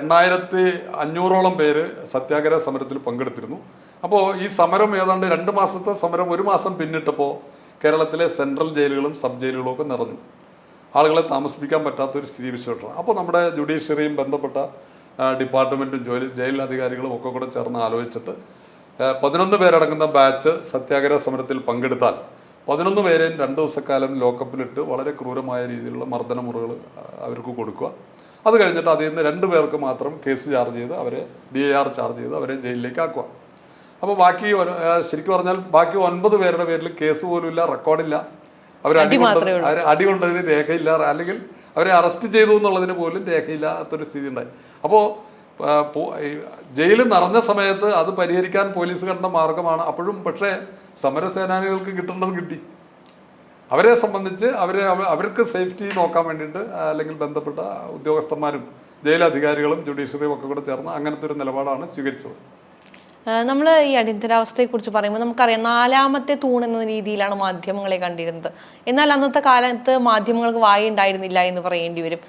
എണ്ണായിരത്തി അഞ്ഞൂറോളം പേര് സത്യാഗ്രഹ സമരത്തിൽ പങ്കെടുത്തിരുന്നു. അപ്പോൾ ഈ സമരം ഏതാണ്ട് രണ്ട് മാസത്തെ സമരം ഒരു മാസം പിന്നിട്ടപ്പോൾ കേരളത്തിലെ സെൻട്രൽ ജയിലുകളും സബ് ജയിലുകളും ഒക്കെ നിറഞ്ഞു. ആളുകളെ താമസിപ്പിക്കാൻ പറ്റാത്തൊരു സ്ഥിതി വിശേഷമാണ്. അപ്പോൾ നമ്മുടെ ജുഡീഷ്യറിയും ബന്ധപ്പെട്ട ഡിപ്പാർട്ട്മെന്റും ജോലി ജയിൽ അധികാരികളും ഒക്കെ കൂടെ ചേർന്ന് ആലോചിച്ചിട്ട് പതിനൊന്ന് പേരടങ്ങുന്ന ബാച്ച് സത്യാഗ്രഹ സമരത്തിൽ പങ്കെടുത്താൽ പതിനൊന്ന് പേരെയും രണ്ട് ദിവസക്കാലം ലോക്കപ്പിലിട്ട് വളരെ ക്രൂരമായ രീതിയിലുള്ള മർദ്ദനമുറകൾ അവർക്ക് കൊടുക്കുക. അത് കഴിഞ്ഞിട്ട് അതിൽ നിന്ന് രണ്ട് പേർക്ക് മാത്രം കേസ് ചാർജ് ചെയ്ത് അവരെ ഡി എ ആർ ചാർജ് ചെയ്ത് അവരെ ജയിലിലേക്ക് ആക്കുക അപ്പോൾ ബാക്കി ശരിക്കും പറഞ്ഞാൽ ബാക്കി ഒൻപത് പേരുടെ പേരിൽ കേസ് പോലും ഇല്ല റെക്കോർഡില്ല അവർ അടി കൊണ്ടത് അടി കൊണ്ടതിന് രേഖയില്ല അല്ലെങ്കിൽ അവരെ അറസ്റ്റ് ചെയ്തു എന്നുള്ളതിന് പോലും രേഖയില്ലാത്തൊരു സ്ഥിതി ഉണ്ടായി. അപ്പോൾ ജയിൽ നിറഞ്ഞ സമയത്ത് അത് പരിഹരിക്കാൻ പോലീസ് കണ്ട മാർഗമാണ്. അപ്പോഴും പക്ഷേ സമരസേനാനികൾക്ക് കിട്ടേണ്ടത് കിട്ടി. അവരെ സംബന്ധിച്ച് അവരെ അവർക്ക് സേഫ്റ്റി നോക്കാൻ വേണ്ടിയിട്ട് അല്ലെങ്കിൽ ബന്ധപ്പെട്ട ഉദ്യോഗസ്ഥന്മാരും ജയിലധികാരികളും ജുഡീഷ്യറിയും ഒക്കെ കൂടെ ചേർന്ന് അങ്ങനത്തെ ഒരു നിലപാടാണ് സ്വീകരിച്ചത്.
നമ്മൾ ഈ അടിയന്തരാവസ്ഥയെക്കുറിച്ച് പറയുമ്പോൾ നമുക്കറിയാം നാലാമത്തെ തൂൺ എന്ന രീതിയിലാണ് മാധ്യമങ്ങളെ കണ്ടിരുന്നത്. എന്നാൽ അന്നത്തെ കാലത്ത് മാധ്യമങ്ങൾക്ക് വായി ഉണ്ടായിരുന്നില്ല എന്ന് പറയേണ്ടി വരും.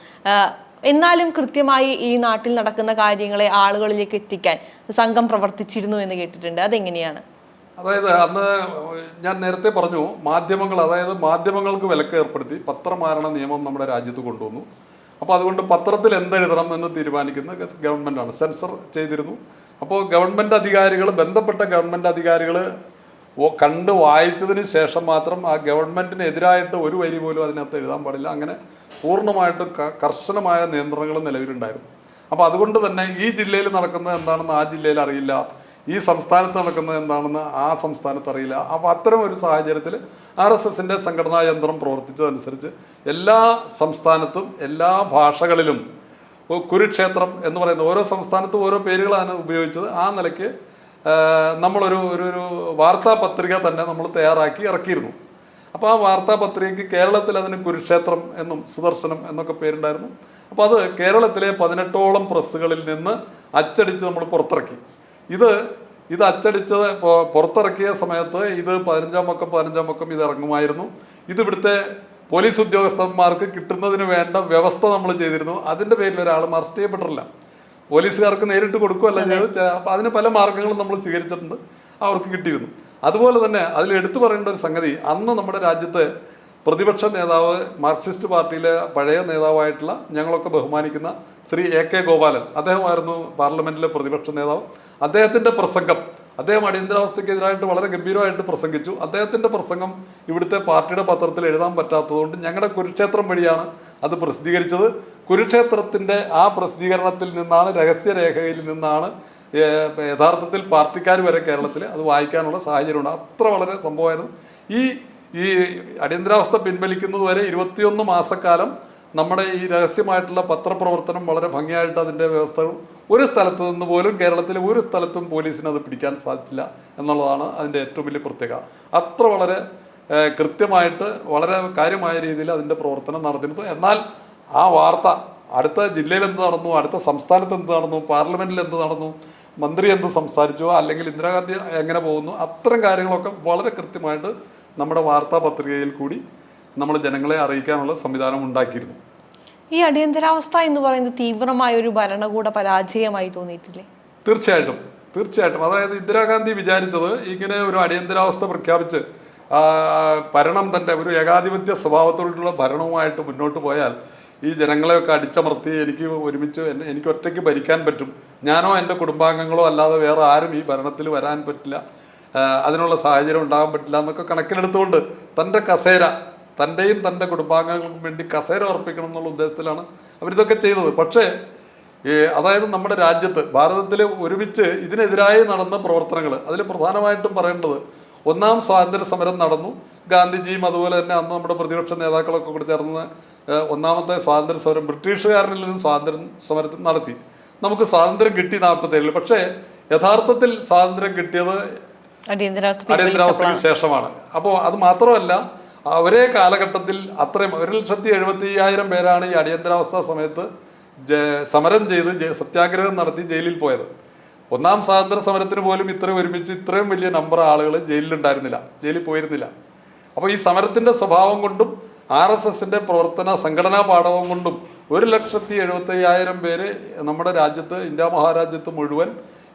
എന്നാലും കൃത്യമായി ഈ നാട്ടിൽ നടക്കുന്ന കാര്യങ്ങളെ ആളുകളിലേക്ക് എത്തിക്കാൻ സംഘം പ്രവർത്തിച്ചിരുന്നു എന്ന് കേട്ടിട്ടുണ്ട്. അതെങ്ങനെയാണ്?
അതായത് അന്ന് ഞാൻ നേരത്തെ പറഞ്ഞു മാധ്യമങ്ങൾ അതായത് മാധ്യമങ്ങൾക്ക് വിലക്ക് ഏർപ്പെടുത്തി പത്രമാരണ നിയമം നമ്മുടെ രാജ്യത്ത് കൊണ്ടുവന്നു. അപ്പോൾ അതുകൊണ്ട് പത്രത്തിൽ എന്തെഴുതണം എന്ന് തീരുമാനിക്കുന്ന ഗവൺമെന്റാണ് സെൻസർ ചെയ്തിരുന്നു. അപ്പോൾ ഗവൺമെന്റ് അധികാരികൾ ബന്ധപ്പെട്ട ഗവൺമെന്റ് അധികാരികൾ കണ്ട് വായിച്ചതിന് ശേഷം മാത്രം ആ ഗവൺമെന്റിനെതിരായിട്ട് ഒരു വരി പോലും അതിനകത്ത് എഴുതാൻ പാടില്ല. അങ്ങനെ പൂർണമായിട്ടും കർശനമായ നിയന്ത്രണങ്ങൾ നിലവിലുണ്ടായിരുന്നു. അപ്പോൾ അതുകൊണ്ട് തന്നെ ഈ ജില്ലയിൽ നടക്കുന്നത് എന്താണെന്ന് ആ ജില്ലയിൽ അറിയില്ല. ഈ സംസ്ഥാനത്ത് നടക്കുന്നത് എന്താണെന്ന് ആ സംസ്ഥാനത്ത് അറിയില്ല. അപ്പോൾ അത്തരം ഒരു സാഹചര്യത്തിൽ ആർ എസ് എസിന്റെ സംഘടനാ യന്ത്രം പ്രവർത്തിച്ചതനുസരിച്ച് എല്ലാ സംസ്ഥാനത്തും എല്ലാ ഭാഷകളിലും കുരുക്ഷേത്രം എന്ന് പറയുന്ന ഓരോ സംസ്ഥാനത്തും ഓരോ പേരുകളാണ് ഉപയോഗിച്ചത്. ആ നിലയ്ക്ക് നമ്മളൊരു ഒരു ഒരു വാർത്താ പത്രിക തന്നെ നമ്മൾ തയ്യാറാക്കി ഇറക്കിയിരുന്നു. അപ്പോൾ ആ വാർത്താ പത്രികയ്ക്ക് കേരളത്തിൽ അതിന് കുരുക്ഷേത്രം എന്നും സുദർശനം എന്നൊക്കെ പേരുണ്ടായിരുന്നു. അപ്പോൾ അത് കേരളത്തിലെ പതിനെട്ടോളം പ്രസ്സുകളിൽ നിന്ന് അച്ചടിച്ച് നമ്മൾ പുറത്തിറക്കി. ഇത് ഇത് അച്ചടിച്ച് പൊ- പുറത്തിറക്കിയ സമയത്ത് ഇത് പതിനഞ്ചാം പക്കം പതിനഞ്ചാം പക്കം ഇത് ഇറങ്ങുമായിരുന്നു. ഇത് ഇവിടുത്തെ പോലീസ് ഉദ്യോഗസ്ഥന്മാർക്ക് കിട്ടുന്നതിന് വേണ്ട വ്യവസ്ഥ നമ്മൾ ചെയ്തിരുന്നു. അതിന്റെ പേരിൽ ഒരാൾ അറസ്റ്റ് ചെയ്യപ്പെട്ടിട്ടില്ല. പോലീസുകാർക്ക് നേരിട്ട് കൊടുക്കുകയല്ല ചെയ്ത് അപ്പൊ അതിന് പല മാർഗങ്ങളും നമ്മൾ സ്വീകരിച്ചിട്ടുണ്ട്. അവർക്ക് കിട്ടിയിരുന്നു. അതുപോലെ തന്നെ അതിൽ എടുത്തു പറയേണ്ട ഒരു സംഗതി അന്ന് നമ്മുടെ രാജ്യത്ത് പ്രതിപക്ഷ നേതാവ് മാർക്സിസ്റ്റ് പാർട്ടിയിലെ പഴയ നേതാവായിട്ടുള്ള ഞങ്ങളൊക്കെ ബഹുമാനിക്കുന്ന ശ്രീ എ കെ ഗോപാലൻ. അദ്ദേഹമായിരുന്നു പാർലമെന്റിലെ പ്രതിപക്ഷ നേതാവ്. അദ്ദേഹത്തിന്റെ പ്രസംഗം അദ്ദേഹം അടിയന്തരാവസ്ഥയ്ക്കെതിരായിട്ട് വളരെ ഗംഭീരമായിട്ട് പ്രസംഗിച്ചു. അദ്ദേഹത്തിന്റെ പ്രസംഗം ഇവിടുത്തെ പാർട്ടിയുടെ പത്രത്തിൽ എഴുതാൻ പറ്റാത്തതുകൊണ്ട് ഞങ്ങളുടെ കുരുക്ഷേത്രം വഴിയാണ് അത് പ്രസിദ്ധീകരിച്ചത്. കുരുക്ഷേത്രത്തിന്റെ ആ പ്രസിദ്ധീകരണത്തിൽ നിന്നാണ് രഹസ്യരേഖയിൽ നിന്നാണ് യഥാർത്ഥത്തിൽ പാർട്ടിക്കാർ വരെ കേരളത്തിൽ അത് വായിക്കാനുള്ള സാഹചര്യമുണ്ട് അത്ര വളരെ സംഭവമായിരുന്നു. ഈ ഈ അടിയന്തരാവസ്ഥ പിൻവലിക്കുന്നത് വരെ ഇരുപത്തിയൊന്ന് മാസക്കാലം നമ്മുടെ ഈ രഹസ്യമായിട്ടുള്ള പത്രപ്രവർത്തനം വളരെ ഭംഗിയായിട്ട് അതിന്റെ വ്യവസ്ഥകൾ ഒരു സ്ഥലത്ത് നിന്ന് പോലും കേരളത്തിലെ ഒരു സ്ഥലത്തും പോലീസിന് അത് പിടിക്കാൻ സാധിച്ചില്ല എന്നുള്ളതാണ് അതിന്റെ ഏറ്റവും വലിയ പ്രത്യേകത. അത്ര വളരെ കൃത്യമായിട്ട് വളരെ കാര്യമായ രീതിയിൽ അതിന്റെ പ്രവർത്തനം നടന്നിരുന്നു. എന്നാൽ ആ വാർത്ത അടുത്ത ജില്ലയിൽ എന്ത് നടന്നു അടുത്ത സംസ്ഥാനത്ത് എന്ത് നടന്നു പാർലമെന്റിൽ എന്ത് നടന്നു മന്ത്രി എന്ത് സംസാരിച്ചു അല്ലെങ്കിൽ ഇന്ദിരാഗാന്ധി എങ്ങനെ പോകുന്നു അത്തരം കാര്യങ്ങളൊക്കെ വളരെ കൃത്യമായിട്ട് നമ്മുടെ വാർത്താ പത്രികയിൽ കൂടി നമ്മൾ ജനങ്ങളെ അറിയിക്കാനുള്ള സംവിധാനം ഉണ്ടാക്കിയിരുന്നു.
ഈ അടിയന്തരാവസ്ഥ എന്ന് പറയുന്നത് തീവ്രമായ ഒരു ഭരണകൂട പരാജയമായി തോന്നിയിട്ടില്ലേ?
തീർച്ചയായിട്ടും തീർച്ചയായിട്ടും. അതായത് ഇന്ദിരാഗാന്ധി വിചാരിച്ചത് ഇങ്ങനെ ഒരു അടിയന്തരാവസ്ഥ പ്രഖ്യാപിച്ച് ഭരണം തന്റെ ഒരു ഏകാധിപത്യ സ്വഭാവത്തോടുള്ള ഭരണവുമായിട്ട് മുന്നോട്ട് പോയാൽ ഈ ജനങ്ങളെയൊക്കെ അടിച്ചമർത്തി എനിക്ക് ഒരുമിച്ച് എന്നെ- എനിക്ക് ഒറ്റയ്ക്ക് ഭരിക്കാൻ പറ്റും. ഞാനോ എന്റെ കുടുംബാംഗങ്ങളോ അല്ലാതെ വേറെ ആരും ഈ ഭരണത്തിൽ വരാൻ പറ്റില്ല. അതിനുള്ള സാഹചര്യം ഉണ്ടാകാൻ പറ്റില്ല എന്നൊക്കെ കണക്കിലെടുത്തുകൊണ്ട് തന്റെ കസേര തന്റെയും തന്റെ കുടുംബാംഗങ്ങൾക്കും വേണ്ടി കസേര ഉറപ്പിക്കണം എന്നുള്ള ഉദ്ദേശത്തിലാണ് അവരിതൊക്കെ ചെയ്തത്. പക്ഷേ അതായത് നമ്മുടെ രാജ്യത്ത് ഭാരതത്തിൽ ഒരുമിച്ച് ഇതിനെതിരായി നടന്ന പ്രവർത്തനങ്ങൾ അതിൽ പ്രധാനമായിട്ടും പറയേണ്ടത് ഒന്നാം സ്വാതന്ത്ര്യ സമരം നടന്നു. ഗാന്ധിജിയും അതുപോലെ തന്നെ അന്ന് നമ്മുടെ പ്രതിപക്ഷ നേതാക്കളൊക്കെ കൂടി ചേർന്ന് ഒന്നാമത്തെ സ്വാതന്ത്ര്യ സമരം ബ്രിട്ടീഷുകാരനിൽ നിന്നും സ്വാതന്ത്ര്യ സമരത്തിൽ നടത്തി. നമുക്ക് സ്വാതന്ത്ര്യം കിട്ടി നാൽപ്പത്തേഴിൽ. പക്ഷേ യഥാർത്ഥത്തിൽ സ്വാതന്ത്ര്യം കിട്ടിയത് അടിയന്തരാവസ്ഥയ്ക്ക് ശേഷമാണ്. അപ്പോൾ അത് മാത്രമല്ല ഒരേ കാലഘട്ടത്തിൽ അത്രയും ഒരു ലക്ഷത്തി എഴുപത്തി അയ്യായിരം പേരാണ് ഈ അടിയന്തരാവസ്ഥ സമയത്ത് സമരം ചെയ്ത് സത്യാഗ്രഹം നടത്തി ജയിലിൽ പോയത്. ഒന്നാം സ്വാതന്ത്ര്യ സമരത്തിന് പോലും ഇത്രയും ഒരുമിച്ച് ഇത്രയും വലിയ നമ്പർ ആളുകൾ ജയിലിലുണ്ടായിരുന്നില്ല ജയിലിൽ പോയിരുന്നില്ല. അപ്പോൾ ഈ സമരത്തിന്റെ സ്വഭാവം കൊണ്ടും ആർ എസ് എസിന്റെ പ്രവർത്തന സംഘടനാ പാഠവും കൊണ്ടും ഒരു ലക്ഷത്തി എഴുപത്തയ്യായിരം പേര് നമ്മുടെ രാജ്യത്ത് ഇന്ത്യ മഹാരാജ്യത്ത് മുഴുവൻ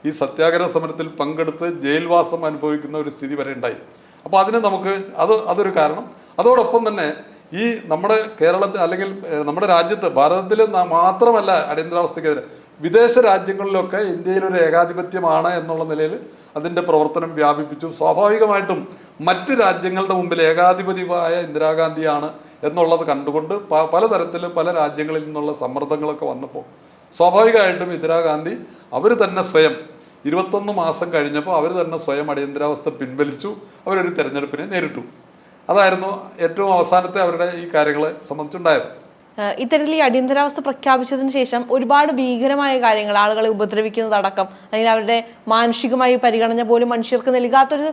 ഈ സത്യാഗ്രഹ സമരത്തിൽ പങ്കെടുത്ത് ജയിൽവാസം അനുഭവിക്കുന്ന ഒരു സ്ഥിതി വരെ ഉണ്ടായി. അപ്പോൾ അതിന് നമുക്ക് അത് അതൊരു കാരണം. അതോടൊപ്പം തന്നെ ഈ നമ്മുടെ കേരളത്തിൽ അല്ലെങ്കിൽ നമ്മുടെ രാജ്യത്ത് ഭാരതത്തിൽ മാത്രമല്ല അടിയന്തരാവസ്ഥക്കെതിരെ വിദേശ രാജ്യങ്ങളിലൊക്കെ ഇന്ത്യയിൽ ഒരു ഏകാധിപത്യമാണ് എന്നുള്ള നിലയിൽ അതിന്റെ പ്രവർത്തനം വ്യാപിപ്പിച്ചു. സ്വാഭാവികമായിട്ടും മറ്റ് രാജ്യങ്ങളുടെ മുമ്പിൽ ഏകാധിപതിയായ ഇന്ദിരാഗാന്ധിയാണ് എന്നുള്ളത് കണ്ടുകൊണ്ട് പ- പലതരത്തിൽ പല രാജ്യങ്ങളിൽ നിന്നുള്ള സമ്മർദ്ദങ്ങളൊക്കെ വന്നപ്പോൾ സ്വാഭാവികമായിട്ടും ഇന്ദിരാഗാന്ധി അവർ തന്നെ സ്വയം ഇരുപത്തൊന്ന് മാസം കഴിഞ്ഞപ്പോൾ അവർ തന്നെ സ്വയം അടിയന്തരാവസ്ഥ പിൻവലിച്ചു. അവരൊരു തെരഞ്ഞെടുപ്പിനെ നേരിട്ടു. അതായിരുന്നു ഏറ്റവും അവസാനത്തെ അവരുടെ ഈ കാര്യങ്ങളെ സംബന്ധിച്ചുണ്ടായത്.
ഇത്തരത്തിൽ ഈ അടിയന്തരാവസ്ഥ പ്രഖ്യാപിച്ചതിന് ശേഷം ഒരുപാട് ഭീകരമായ കാര്യങ്ങൾ ആളുകളെ ഉപദ്രവിക്കുന്നതടക്കം അല്ലെങ്കിൽ അവരുടെ മാനുഷികമായി പരിഗണന പോലും മനുഷ്യർക്ക് നൽകാത്തൊരു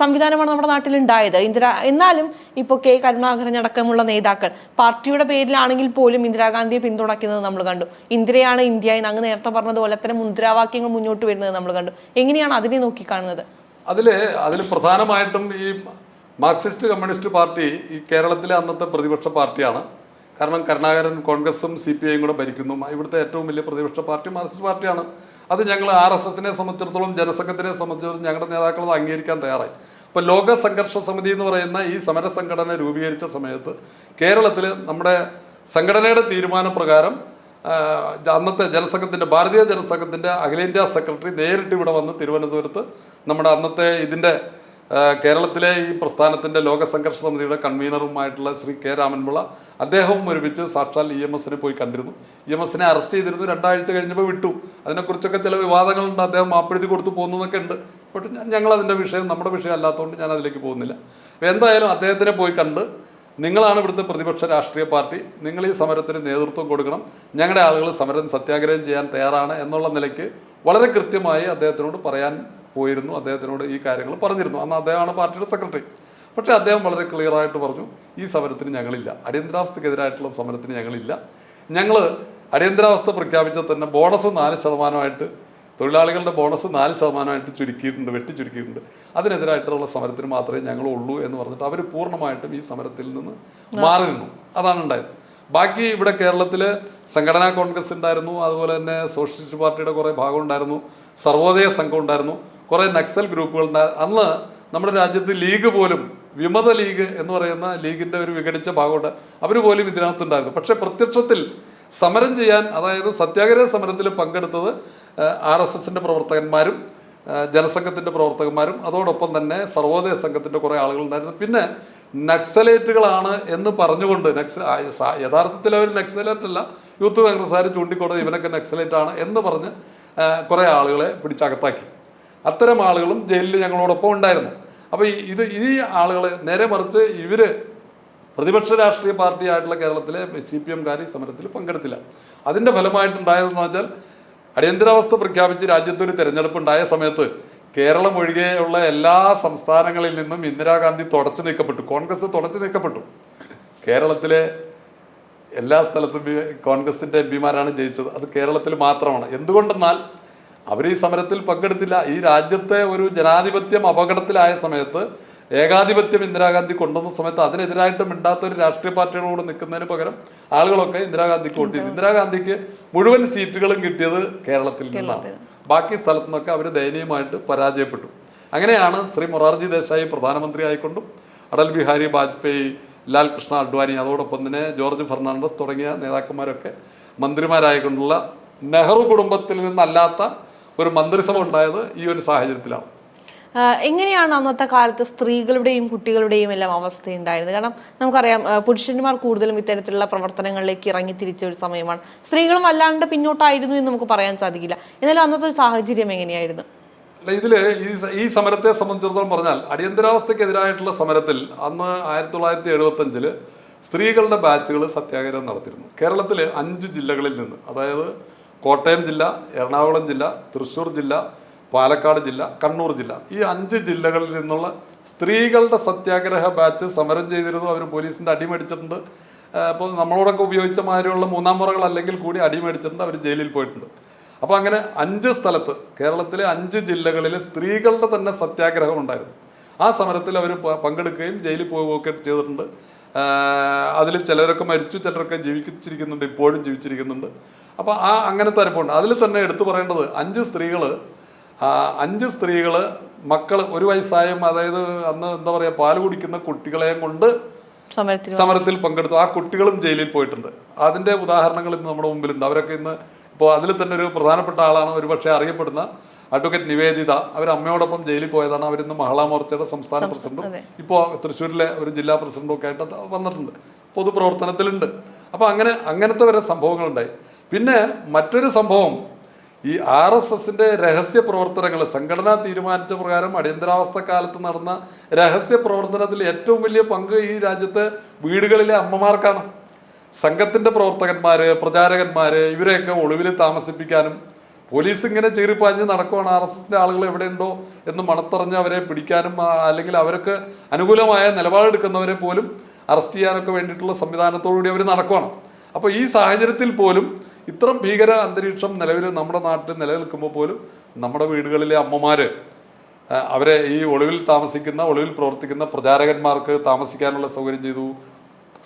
സംവിധാനമാണ് നമ്മുടെ നാട്ടിൽ ഉണ്ടായത് ഇന്ദിര എന്നാലും ഇപ്പോൾ കെ കരുണാകരനടക്കമുള്ള നേതാക്കൾ പാർട്ടിയുടെ പേരിലാണെങ്കിൽ പോലും ഇന്ദിരാഗാന്ധിയെ പിന്തുണയ്ക്കുന്നത് നമ്മൾ കണ്ടു. ഇന്ദിരയാണ് ഇന്ത്യ എന്ന് അങ്ങ് നേരത്തെ പറഞ്ഞതുപോലെ അത്തരം മുദ്രാവാക്യങ്ങൾ മുന്നോട്ട് വരുന്നത് നമ്മൾ കണ്ടു. എങ്ങനെയാണ് അതിനെ നോക്കിക്കാണുന്നത്?
അതിൽ അതിൽ പ്രധാനമായിട്ടും ഈ മാർക്സിസ്റ്റ് കമ്മ്യൂണിസ്റ്റ് പാർട്ടി ഈ കേരളത്തിലെ അന്നത്തെ പ്രതിപക്ഷ പാർട്ടിയാണ്. കാരണം കരുണാകരൻ കോൺഗ്രസും സി പി ഐയും കൂടെ ഭരിക്കുന്നു. ഇവിടുത്തെ ഏറ്റവും വലിയ പ്രതിപക്ഷ പാർട്ടി മാർക്സിസ്റ്റ് പാർട്ടിയാണ്. അത് ഞങ്ങൾ ആർ എസ് എസിനെ സംബന്ധിച്ചിടത്തോളം ജനസംഘത്തിനെ സംബന്ധിച്ചിടത്തോളം ഞങ്ങളുടെ നേതാക്കൾ അത് അംഗീകരിക്കാൻ തയ്യാറായി. അപ്പോൾ ലോക സംഘർഷ സമിതി എന്ന് പറയുന്ന ഈ സമര സംഘടന രൂപീകരിച്ച സമയത്ത് കേരളത്തിൽ നമ്മുടെ സംഘടനയുടെ തീരുമാനപ്രകാരം അന്നത്തെ ജനസംഘത്തിന്റെ ഭാരതീയ ജനസംഘത്തിന്റെ അഖിലേന്ത്യാ സെക്രട്ടറി നേരിട്ട് ഇവിടെ വന്ന് തിരുവനന്തപുരത്ത് നമ്മുടെ അന്നത്തെ ഇതിന്റെ കേരളത്തിലെ ഈ പ്രസ്ഥാനത്തിന്റെ ലോക സംഘർഷ സമിതിയുടെ കൺവീനറുമായിട്ടുള്ള ശ്രീ കെ രാമൻപിള്ള അദ്ദേഹവും ഒരുമിച്ച് സാക്ഷാൽ ഇ എം എസിനെ പോയി കണ്ടിരുന്നു. ഇ എം എസിനെ അറസ്റ്റ് ചെയ്തിരുന്നു. രണ്ടാഴ്ച കഴിഞ്ഞപ്പോൾ വിട്ടു. അതിനെക്കുറിച്ചൊക്കെ ചില വിവാദങ്ങളുണ്ട്. അദ്ദേഹം മാപ്പിഴുതി കൊടുത്തു പോകുന്നു എന്നൊക്കെ ഉണ്ട്. ബട്ട് ഞങ്ങൾ അതിന്റെ വിഷയം നമ്മുടെ വിഷയം അല്ലാത്തതുകൊണ്ട് ഞാൻ അതിലേക്ക് പോകുന്നില്ല. എന്തായാലും അദ്ദേഹത്തിനെ പോയി കണ്ട് നിങ്ങളാണ് ഇവിടുത്തെ പ്രതിപക്ഷ രാഷ്ട്രീയ പാർട്ടി. നിങ്ങൾ ഈ സമരത്തിന് നേതൃത്വം കൊടുക്കണം. ഞങ്ങളുടെ ആളുകൾ സമരം സത്യാഗ്രഹം ചെയ്യാൻ തയ്യാറാണ് എന്നുള്ള നിലയ്ക്ക് വളരെ കൃത്യമായി അദ്ദേഹത്തിനോട് പറയാൻ പോയിരുന്നു. അദ്ദേഹത്തിനോട് ഈ കാര്യങ്ങൾ പറഞ്ഞിരുന്നു. അന്ന് അദ്ദേഹമാണ് പാർട്ടിയുടെ സെക്രട്ടറി. പക്ഷേ അദ്ദേഹം വളരെ ക്ലിയർ ആയിട്ട് പറഞ്ഞു ഈ സമരത്തിന് ഞങ്ങളില്ല. അടിയന്തരാവസ്ഥക്കെതിരായിട്ടുള്ള സമരത്തിന് ഞങ്ങളില്ല. ഞങ്ങൾ അടിയന്തരാവസ്ഥ പ്രഖ്യാപിച്ചാൽ തന്നെ ബോണസ് നാല് ശതമാനമായിട്ട് തൊഴിലാളികളുടെ ബോണസ് നാല് ശതമാനമായിട്ട് ചുരുക്കിയിട്ടുണ്ട് വെട്ടി ചുരുക്കിയിട്ടുണ്ട് അതിനെതിരായിട്ടുള്ള സമരത്തിന് മാത്രമേ ഞങ്ങളുള്ളൂ എന്ന് പറഞ്ഞിട്ട് അവർ പൂർണമായിട്ടും ഈ സമരത്തിൽ നിന്ന് മാറി നിന്നു. അതാണ് ഉണ്ടായത്. ബാക്കി ഇവിടെ കേരളത്തിൽ സംഘടനാ കോൺഗ്രസ് ഉണ്ടായിരുന്നു. അതുപോലെ തന്നെ സോഷ്യലിസ്റ്റ് പാർട്ടിയുടെ കുറേ ഭാഗം ഉണ്ടായിരുന്നു. സർവോദയ സംഘം ഉണ്ടായിരുന്നു. കുറേ നക്സൽ ഗ്രൂപ്പുകൾ അന്ന് നമ്മുടെ രാജ്യത്ത് ലീഗ് പോലും വിമത ലീഗ് എന്ന് പറയുന്ന ലീഗിന്റെ ഒരു വിഘടിച്ച ഭാഗമുണ്ട്. അവർ പോലും ഇതിനകത്തുണ്ടായിരുന്നു. പക്ഷേ പ്രത്യക്ഷത്തിൽ സമരം ചെയ്യാൻ അതായത് സത്യാഗ്രഹ സമരത്തിൽ പങ്കെടുത്തത് ആർ എസ് എസിന്റെ പ്രവർത്തകന്മാരും ജനസംഘത്തിന്റെ പ്രവർത്തകന്മാരും അതോടൊപ്പം തന്നെ സർവോദയ സംഘത്തിന്റെ കുറേ ആളുകളുണ്ടായിരുന്നു. പിന്നെ നക്സലേറ്റുകളാണ് എന്ന് പറഞ്ഞുകൊണ്ട് നക്സൽ ആ, യഥാർത്ഥത്തിൽ അവർ നക്സലേറ്റല്ല യൂത്ത് കോൺഗ്രസ്സുകാർ ചൂണ്ടിക്കൊടുത്ത് ഇവനൊക്കെ നക്സലേറ്റ് ആണ് എന്ന് പറഞ്ഞ് കുറേ ആളുകളെ പിടിച്ചകത്താക്കി. അത്തരം ആളുകളും ജയിലിൽ ഞങ്ങളോടൊപ്പം ഉണ്ടായിരുന്നു. അപ്പോൾ ഇത് ഈ ആളുകൾ നേരെ മറിച്ച് ഇവർ പ്രതിപക്ഷ രാഷ്ട്രീയ പാർട്ടിയായിട്ടുള്ള കേരളത്തിലെ സി പി എംകാർ ഈ സമരത്തിൽ പങ്കെടുത്തില്ല. അതിന്റെ ഫലമായിട്ടുണ്ടായതെന്ന് വെച്ചാൽ അടിയന്തരാവസ്ഥ പ്രഖ്യാപിച്ച് രാജ്യത്തൊരു തെരഞ്ഞെടുപ്പ് ഉണ്ടായ സമയത്ത് കേരളം ഒഴികെയുള്ള എല്ലാ സംസ്ഥാനങ്ങളിൽ നിന്നും ഇന്ദിരാഗാന്ധി തുടച്ചു നീക്കപ്പെട്ടു. കോൺഗ്രസ് തുടച്ചു നീക്കപ്പെട്ടു. കേരളത്തിലെ എല്ലാ സ്ഥലത്തും കോൺഗ്രസിന്റെ എം പിമാരാണ് ജയിച്ചത്. അത് കേരളത്തിൽ മാത്രമാണ്. എന്തുകൊണ്ടെന്നാൽ അവർ ഈ സമരത്തിൽ പങ്കെടുത്തില്ല. ഈ രാജ്യത്തെ ഒരു ജനാധിപത്യം അപകടത്തിലായ സമയത്ത് ഏകാധിപത്യം ഇന്ദിരാഗാന്ധി കൊണ്ടുവന്ന സമയത്ത് അതിനെതിരായിട്ട് മിണ്ടാത്ത ഒരു രാഷ്ട്രീയ പാർട്ടികളോട് നിൽക്കുന്നതിന് പകരം ആളുകളൊക്കെ ഇന്ദിരാഗാന്ധിക്ക് വോട്ട് ചെയ്തു. ഇന്ദിരാഗാന്ധിക്ക് മുഴുവൻ സീറ്റുകളും കിട്ടിയത് കേരളത്തിൽ നിന്നാണ്. ബാക്കി സ്ഥലത്തു നിന്നൊക്കെ അവർ ദയനീയമായിട്ട് പരാജയപ്പെട്ടു. അങ്ങനെയാണ് ശ്രീ മൊറാർജി ദേശായി പ്രധാനമന്ത്രി ആയിക്കൊണ്ടും അടൽ ബിഹാരി വാജ്പേയി ലാൽ കൃഷ്ണ അഡ്വാനി അതോടൊപ്പം തന്നെ ജോർജ് ഫെർണാണ്ടസ് തുടങ്ങിയ നേതാക്കന്മാരൊക്കെ മന്ത്രിമാരായിക്കൊണ്ടുള്ള നെഹ്റു കുടുംബത്തിൽ നിന്നല്ലാത്ത ഒരു മന്ത്രിസഭ ഉണ്ടായത് ഈ ഒരു സാഹചര്യത്തിലാണ്.
എങ്ങനെയാണ് അന്നത്തെ കാലത്ത് സ്ത്രീകളുടെയും കുട്ടികളുടെയും എല്ലാം അവസ്ഥ ഉണ്ടായിരുന്നത് കാരണം നമുക്കറിയാം പുരുഷന്മാർ കൂടുതലും ഇത്തരത്തിലുള്ള പ്രവർത്തനങ്ങളിലേക്ക് ഇറങ്ങി തിരിച്ച ഒരു സമയമാണ്. സ്ത്രീകളും അല്ലാണ്ട് പിന്നോട്ടായിരുന്നു എന്ന് നമുക്ക് പറയാൻ സാധിക്കില്ല. എന്നാലും അന്നത്തെ ഒരു സാഹചര്യം എങ്ങനെയായിരുന്നു?
അല്ല ഇതിൽ ഈ ഈ സമരത്തെ സംബന്ധിച്ചിടത്തോളം പറഞ്ഞാൽ അടിയന്തരാവസ്ഥക്കെതിരായിട്ടുള്ള സമരത്തിൽ അന്ന് ആയിരത്തി തൊള്ളായിരത്തി എഴുപത്തഞ്ചിൽ സ്ത്രീകളുടെ ബാച്ചുകൾ സത്യാഗ്രഹം നടത്തിയിരുന്നു. കേരളത്തിലെ അഞ്ച് ജില്ലകളിൽ നിന്ന് അതായത് കോട്ടയം ജില്ല എറണാകുളം ജില്ല തൃശ്ശൂർ ജില്ല പാലക്കാട് ജില്ല കണ്ണൂർ ജില്ല. ഈ അഞ്ച് ജില്ലകളിൽ നിന്നുള്ള സ്ത്രീകളുടെ സത്യാഗ്രഹ ബാച്ച് സമരം ചെയ്തിരുന്നു. അവർ പോലീസിന്റെ അടിമേടിച്ചിട്ടുണ്ട് അപ്പോൾ നമ്മളോടൊക്കെ ഉപയോഗിച്ച മാതിരിയുള്ള മൂന്നാം മുറകൾ അല്ലെങ്കിൽ കൂടി അടിമേടിച്ചിട്ടുണ്ട് അവർ ജയിലിൽ പോയിട്ടുണ്ട്. അപ്പോൾ അങ്ങനെ അഞ്ച് സ്ഥലത്ത് കേരളത്തിലെ അഞ്ച് ജില്ലകളിൽ സ്ത്രീകളുടെ തന്നെ സത്യാഗ്രഹം ഉണ്ടായിരുന്നു. ആ സമരത്തിൽ അവർ പങ്കെടുക്കുകയും ജയിലിൽ പോവുകയൊക്കെ ചെയ്തിട്ടുണ്ട്. അതിൽ ചിലരൊക്കെ മരിച്ചു ചിലരൊക്കെ ജീവിച്ചിരിക്കുന്നുണ്ട് ഇപ്പോഴും ജീവിച്ചിരിക്കുന്നുണ്ട്. അപ്പോൾ ആ അങ്ങനത്തെ അനുഭവമുണ്ട് അതിൽ തന്നെ എടുത്തു പറയേണ്ടത് അഞ്ച് സ്ത്രീകൾ അഞ്ച് സ്ത്രീകൾ മക്കൾ ഒരു വയസ്സായും അതായത് അന്ന് എന്താ പറയുക പാൽ കുടിക്കുന്ന കുട്ടികളെയും കൊണ്ട്
സമരത്തിൽ
സമരത്തിൽ പങ്കെടുത്തു. ആ കുട്ടികളും ജയിലിൽ പോയിട്ടുണ്ട്. അതിന്റെ ഉദാഹരണങ്ങൾ ഇന്ന് നമ്മുടെ മുമ്പിലുണ്ട്. അവരൊക്കെ ഇന്ന് ഇപ്പോൾ അതിൽ തന്നെ ഒരു പ്രധാനപ്പെട്ട ആളാണ്. ഒരുപക്ഷെ അറിയപ്പെടുന്ന അഡ്വക്കേറ്റ് നിവേദിത അവർ അമ്മയോടൊപ്പം ജയിലിൽ പോയതാണ്. അവരിന്ന് മഹിളാ മോർച്ചയുടെ സംസ്ഥാന പ്രസിഡന്റും. ഇപ്പോൾ തൃശ്ശൂരിലെ ഒരു ജില്ലാ പ്രസിഡന്റും ഒക്കെ ആയിട്ട് വന്നിട്ടുണ്ട്. പൊതുപ്രവർത്തനത്തിലുണ്ട്. അപ്പോൾ അങ്ങനെ അങ്ങനത്തെ വരെ സംഭവങ്ങളുണ്ടായി. പിന്നെ മറ്റൊരു സംഭവം ഈ ആർ എസ് എസിന്റെ രഹസ്യ പ്രവർത്തനങ്ങൾ സംഘടന തീരുമാനിച്ച പ്രകാരം അടിയന്തരാവസ്ഥ കാലത്ത് നടന്ന രഹസ്യ പ്രവർത്തനത്തിൽ ഏറ്റവും വലിയ പങ്ക് ഈ രാജ്യത്തെ വീടുകളിലെ അമ്മമാർക്കാണ്. സംഘത്തിന്റെ പ്രവർത്തകന്മാര് പ്രചാരകന്മാര് ഇവരെയൊക്കെ ഒളിവിൽ താമസിപ്പിക്കാനും പോലീസ് ഇങ്ങനെ ചീറിപ്പാഞ്ഞ് നടക്കുവാണ്. ആർ എസ് എസിന്റെ ആളുകൾ എവിടെയുണ്ടോ എന്ന് മണത്തറിഞ്ഞ് അവരെ പിടിക്കാനും അല്ലെങ്കിൽ അവർക്ക് അനുകൂലമായ നിലപാടെടുക്കുന്നവരെ പോലും അറസ്റ്റ് ചെയ്യാനൊക്കെ വേണ്ടിയിട്ടുള്ള സംവിധാനത്തോടുകൂടി അവർ നടക്കുവാണ്. അപ്പോൾ ഈ സാഹചര്യത്തിൽ പോലും ഇത്തരം ഭീകര അന്തരീക്ഷം നിലവിൽ നമ്മുടെ നാട്ടിൽ നിലനിൽക്കുമ്പോൾ പോലും നമ്മുടെ വീടുകളിലെ അമ്മമാര് അവരെ ഈ ഒളിവിൽ താമസിക്കുന്ന ഒളിവിൽ പ്രവർത്തിക്കുന്ന പ്രചാരകന്മാർക്ക് താമസിക്കാനുള്ള സൗകര്യം ചെയ്തു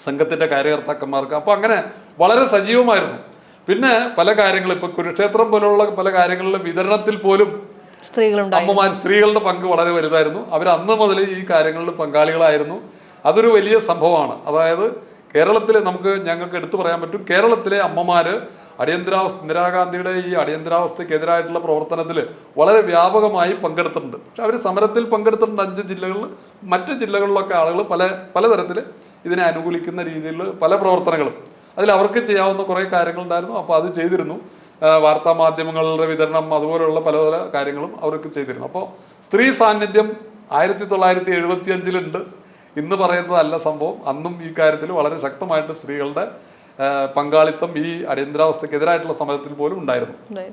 സംഘത്തിന്റെ കാര്യകർത്താക്കന്മാർക്ക്. അപ്പോൾ അങ്ങനെ വളരെ സജീവമായിരുന്നു. പിന്നെ പല കാര്യങ്ങൾ ഇപ്പൊ കുരുക്ഷേത്രം പോലുള്ള പല കാര്യങ്ങളിലും വിതരണത്തിൽ പോലും അമ്മമാർ സ്ത്രീകളുടെ പങ്ക് വളരെ വലുതായിരുന്നു. അവർ അന്ന് മുതൽ ഈ കാര്യങ്ങളിൽ പങ്കാളികളായിരുന്നു. അതൊരു വലിയ സംഭവമാണ്. അതായത് കേരളത്തിലെ നമുക്ക് ഞങ്ങൾക്ക് എടുത്തു പറയാൻ പറ്റും കേരളത്തിലെ അമ്മമാര് അടിയന്തരാവസ്ഥ ഇന്ദിരാഗാന്ധിയുടെ ഈ അടിയന്തരാവസ്ഥക്കെതിരായിട്ടുള്ള പ്രവർത്തനത്തിൽ വളരെ വ്യാപകമായി പങ്കെടുത്തിട്ടുണ്ട്. പക്ഷെ അവർ സമരത്തിൽ പങ്കെടുത്തിട്ടുണ്ട് അഞ്ച് ജില്ലകളിൽ. മറ്റ് ജില്ലകളിലൊക്കെ ആളുകൾ പല പലതരത്തിൽ ഇതിനെ അനുകൂലിക്കുന്ന രീതിയിൽ പല പ്രവർത്തനങ്ങളും. അതിൽ അവർക്ക് ചെയ്യാവുന്ന കുറേ കാര്യങ്ങളുണ്ടായിരുന്നു. അപ്പോൾ അത് ചെയ്തിരുന്നു. വാർത്താ മാധ്യമങ്ങളുടെ വിതരണം അതുപോലെയുള്ള പല പല കാര്യങ്ങളും അവർക്ക് ചെയ്തിരുന്നു. അപ്പോൾ സ്ത്രീ സാന്നിധ്യം ആയിരത്തി തൊള്ളായിരത്തി എഴുപത്തി അഞ്ചിലുണ്ട് ഇന്ന് പറയുന്നതല്ല സംഭവം. അന്നും ഈ കാര്യത്തിൽ വളരെ ശക്തമായിട്ട് സ്ത്രീകളുടെ പങ്കാളിത്തം ഈ അടിയന്തരാവസ്ഥക്കെതിരായിട്ടുള്ള സമരത്തിൽ പോലും ഉണ്ടായിരുന്നു.
ഉണ്ടായി.